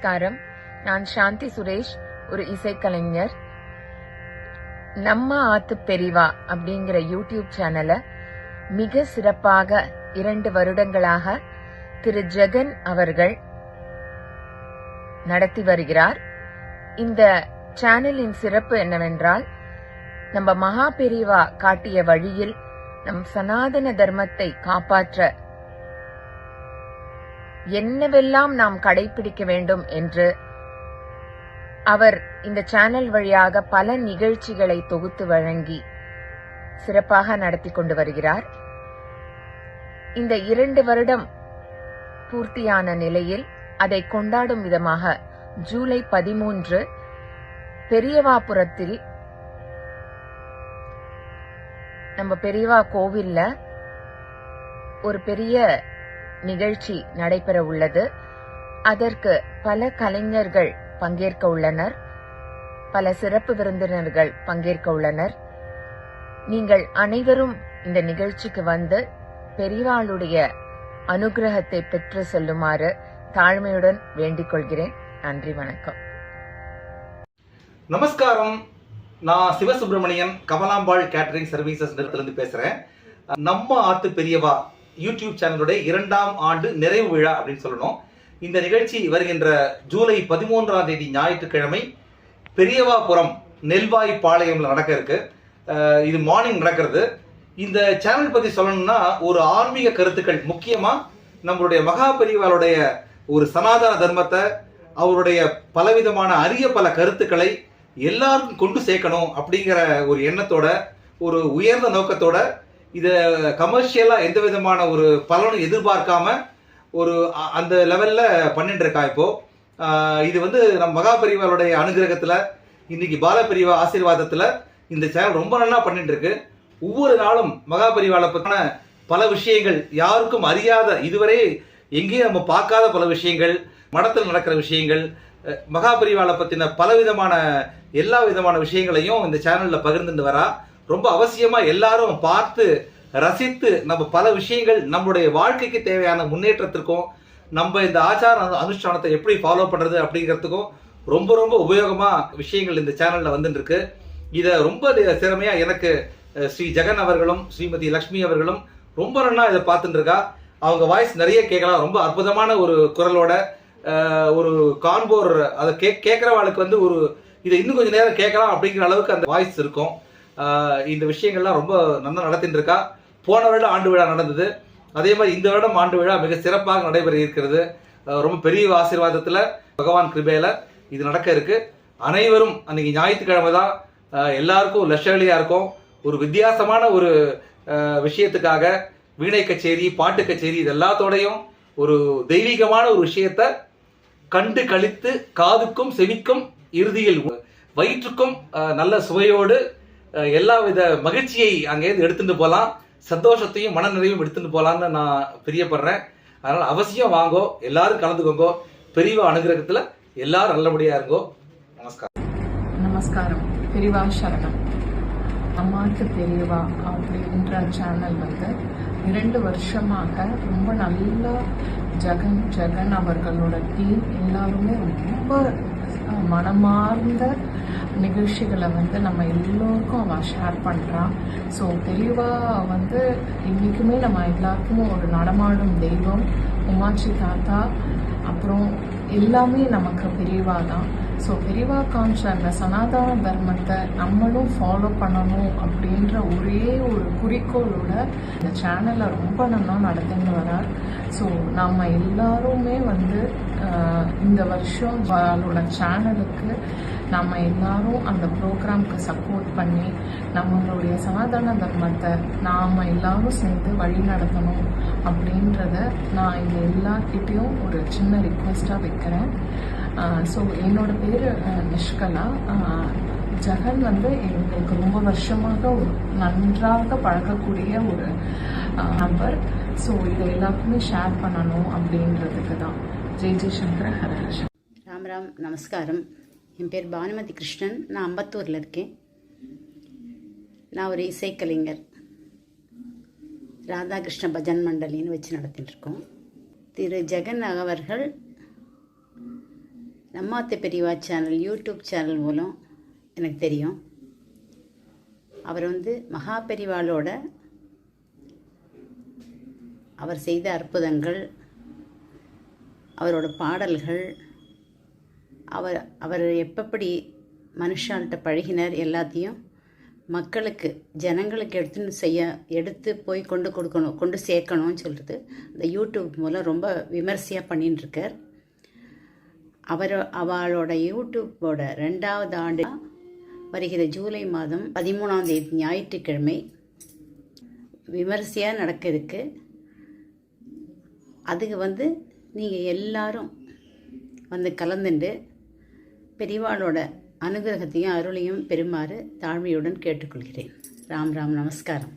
நமஸ்காரம். நான் சாந்தி சுரேஷ் ஒரு இசைக்கலைஞர். நம்ம ஆத்து பெரிவா அப்படிங்கிற யூடியூப் சேனலை மிக சிறப்பாக இரண்டு வருடங்களாக திரு ஜெகன் அவர்கள் நடத்தி வருகிறார். இந்த சேனலின் சிறப்பு என்னவென்றால் நம்ம மகா பெரிவா காட்டிய வழியில் நம் சனாதன தர்மத்தை காப்பாற்ற என்னவெல்லாம் நாம் கடைபிடிக்க வேண்டும் என்று அவர் இந்த சேனல் வழியாக பல நிகழ்ச்சிகளை தொகுத்து வழங்கி சிறப்பாக நடத்தி கொண்டு வருகிறார். இந்த இரண்டு வருடம் பூர்த்தியான நிலையில் அதை கொண்டாடும் விதமாக ஜூலை பதிமூன்று பெரியவாபுரத்தில் நம்ம பெரியவா கோவில்ல ஒரு பெரிய நிகழ்ச்சி நடைபெற உள்ளது அதற்கு பல கலைஞர்கள் பங்கேற்க உள்ளனர். பல சிறப்பு விருந்தினர்கள் பங்கேற்க உள்ளனர். நீங்கள் அனைவரும் இந்த நிகழ்ச்சிக்கு வந்து பெரியவாளுடைய அனுகிரகத்தை பெற்று செல்லுமாறு தாழ்மையுடன் வேண்டிக் கொள்கிறேன். நன்றி வணக்கம். நமஸ்காரம். நான் சிவசுப்பிரமணியன் கமலாம்பாள் கேட்டரிங் சர்வீசஸ் நிறுத்திலிருந்து பேசுறேன். நம்ம ஆத்து பெரியவா யூடியூப் சேனலுடைய இரண்டாம் ஆண்டு நிறைவு விழா அப்படின்னு சொல்லணும். இந்த நிகழ்ச்சி வருகின்ற ஜூலை பதிமூன்றாம் தேதி ஞாயிற்றுக்கிழமை பெரியவாபுரம் நெல்வாய் பாளையம்ல நடக்க இருக்கு. இது மார்னிங் நடக்கிறது. இந்த சேனல் பத்தி சொல்லணும்னா ஒரு ஆன்மீக கருத்துக்கள். முக்கியமா நம்மளுடைய மகா பெரியவாளுடைய ஒரு சனாதன தர்மத்தை அவருடைய பலவிதமான அரிய பல கருத்துக்களை எல்லாருக்கும் கொண்டு சேர்க்கணும் அப்படிங்கிற ஒரு எண்ணத்தோட ஒரு உயர்ந்த நோக்கத்தோட இதை கமர்ஷியலாக எந்த விதமான ஒரு பலனும் எதிர்பார்க்காம ஒரு அந்த லெவலில் பண்ணிட்டு இருக்கா இப்போ. இது வந்து நம்ம மகா பெரியவாளுடைய இன்னைக்கு பால பெரியவா இந்த சேனல் ரொம்ப நல்லா பண்ணிட்டு இருக்கு ஒவ்வொரு நாளும் மகா பெரியவாளை பல விஷயங்கள் யாருக்கும் அறியாத இதுவரை எங்கேயும் நம்ம பார்க்காத பல விஷயங்கள் மடத்தில் நடக்கிற விஷயங்கள் அஹ் மகா பெரியவாளை விதமான எல்லா விதமான விஷயங்களையும் இந்த சேனலில் பகிர்ந்துட்டு வரா. ரொம்ப அவசியமா எல்லாரும் பார்த்து ரசித்து நம்ம பல விஷயங்கள் நம்மளுடைய வாழ்க்கைக்கு தேவையான முன்னேற்றத்திற்கும் நம்ம இந்த ஆச்சார அனுஷ்டானத்தை எப்படி ஃபாலோ பண்றது அப்படிங்கிறதுக்கும் ரொம்ப ரொம்ப உபயோகமா விஷயங்கள் இந்த சேனல்ல வந்துட்டு இதை ரொம்ப தி- திறமையா எனக்கு ஸ்ரீ ஜெகன் அவர்களும் ஸ்ரீமதி லக்ஷ்மி அவர்களும் ரொம்ப நல்லா இதை பார்த்துட்டு இருக்கா அவங்க வாய்ஸ் நிறைய கேட்கலாம். ரொம்ப அற்புதமான ஒரு குரலோட ஒரு கான்போர் அதை கே கேட்குறவாளுக்கு வந்து ஒரு இதை இன்னும் கொஞ்சம் நேரம் கேட்கலாம் அப்படிங்கிற அளவுக்கு அந்த வாய்ஸ் இருக்கும். இந்த விஷயங்கள்லாம் ரொம்ப நல்லா நடத்திட்டு இருக்கா போன வருடம் ஆண்டு விழா நடந்தது. அதே மாதிரி இந்த வருடம் ஆண்டு விழா மிக சிறப்பாக நடைபெற இருக்கிறது ரொம்ப பெரிய ஆசீர்வாதத்தில் பகவான் கிருபையில் இது நடக்க இருக்கு. அனைவரும் அன்னைக்கு ஞாயிற்றுக்கிழமை தான் எல்லாருக்கும் லட்சவழியா இருக்கும். ஒரு வித்தியாசமான ஒரு விஷயத்துக்காக வீணை கச்சேரி பாட்டு கச்சேரி இது எல்லாத்தோடையும் ஒரு தெய்வீகமான ஒரு விஷயத்த கண்டு கழித்து காதுக்கும் செவிக்கும் இறுதியில் வயிற்றுக்கும் நல்ல சுவையோடு எல்லா வித மகிழ்ச்சியை அங்கேருந்து எடுத்துட்டு போகலாம் சந்தோஷத்தையும் மனநிறைவும் எடுத்துட்டு போகலான்னு நான் பிரியப்படுறேன். அதனால் அவசியம் வாங்கோ எல்லாரும் கலந்துக்கோங்கோ. பெரியவா அனுகிரகத்தில் எல்லாரும் நல்லபடியா இருங்கோ. நமஸ்காரம். நமஸ்காரம். பெரியவா சரணம். அம்மாக்கு பெரியவா அப்படின்ற சேனல் வந்து இரண்டு வருஷமாக ரொம்ப நல்லா ஜெகன் ஜெகன் அவர்களோட டீம் எல்லாருமே ரொம்ப மனமார்ந்த நிகழ்ச்சிகளை வந்து நம்ம எல்லோருக்கும் அவள் ஷேர் பண்ணுறான் ஸோ தெளிவாக வந்து இன்றைக்குமே நம்ம எல்லாருக்கும் ஒரு நடமாடும் தெய்வம் உமாச்சி தாத்தா அப்புறம் எல்லாமே நமக்கு பெரியவா தான் ஸோ பெரியவா காமிச்ச அந்த சனாதன தர்மத்தை நம்மளும் ஃபாலோ பண்ணணும் அப்படின்ற ஒரே ஒரு குறிக்கோளோட இந்த சேனலை ரொம்ப நல்லா நடத்தின்னு வரார். ஸோ நம்ம எல்லாருமே வந்து இந்த வருஷம் அவளோட சேனலுக்கு நம்ம எல்லாரும் அந்த ப்ரோக்ராம்க்கு சப்போர்ட் பண்ணி நம்மளுடைய சனாதன தர்மத்தை நாம் எல்லாரும் சேர்ந்து வழி நடத்தணும் அப்படின்றத நான் இங்கே எல்லார்கிட்டேயும் ஒரு சின்ன ரிக்வெஸ்ட்டாக வைக்கிறேன். ஸோ என்னோட பேர் நிஷ்கலா. ஜகன் ஜெகன் வந்து எங்களுக்கு ரொம்ப வருஷமாக ஒரு நன்றாக பழகக்கூடிய ஒரு நபர் ஸோ இதை எல்லாருக்குமே ஷேர் பண்ணணும் அப்படின்றதுக்கு தான். ஜெய் ஜெய்சங்கர ஹரஹர ராம் ராம் நமஸ்காரம். என் பேர் பானுமதி கிருஷ்ணன். நான் அம்பத்தூரில் இருக்கேன். நான் ஒரு இசைக்கலைஞர். ராதாகிருஷ்ண பஜன் மண்டலின்னு வச்சு நடத்திட்டு இருக்கோம் திரு ஜெகன் அவர்கள் நம்மாத்த பெரியவா சேனல் யூடியூப் சேனல் மூலம் எனக்கு தெரியும். அவர் வந்து மகா பெரிவாளோட அவர் செய்த அற்புதங்கள் அவரோட பாடல்கள் அவர் அவர் எப்பப்படி மனுஷால்கிட்ட பழகினார் எல்லாத்தையும் மக்களுக்கு ஜனங்களுக்கு எடுத்துன்னு செய்ய எடுத்து போய் கொண்டு கொடுக்கணும் கொண்டு சேர்க்கணும்னு சொல்கிறது இந்த யூடியூப் மூலம் ரொம்ப விமர்சையாக பண்ணிட்டுருக்கார் அவர் அவளோட யூடியூப்போட ரெண்டாவது ஆண்டு வருகிற ஜூலை மாதம் பதிமூணாம் தேதி ஞாயிற்றுக்கிழமை விமர்சையாக நடக்க இருக்கு அதுக்கு வந்து நீங்கள் எல்லாரும் வந்து கலந்துண்டு பெரியவாளோட அனுகிரகத்தையும் அருளையும் பெறுமாறு தாழ்மையுடன் கேட்டுக்கொள்கிறேன். ராம் ராம் நமஸ்காரம்.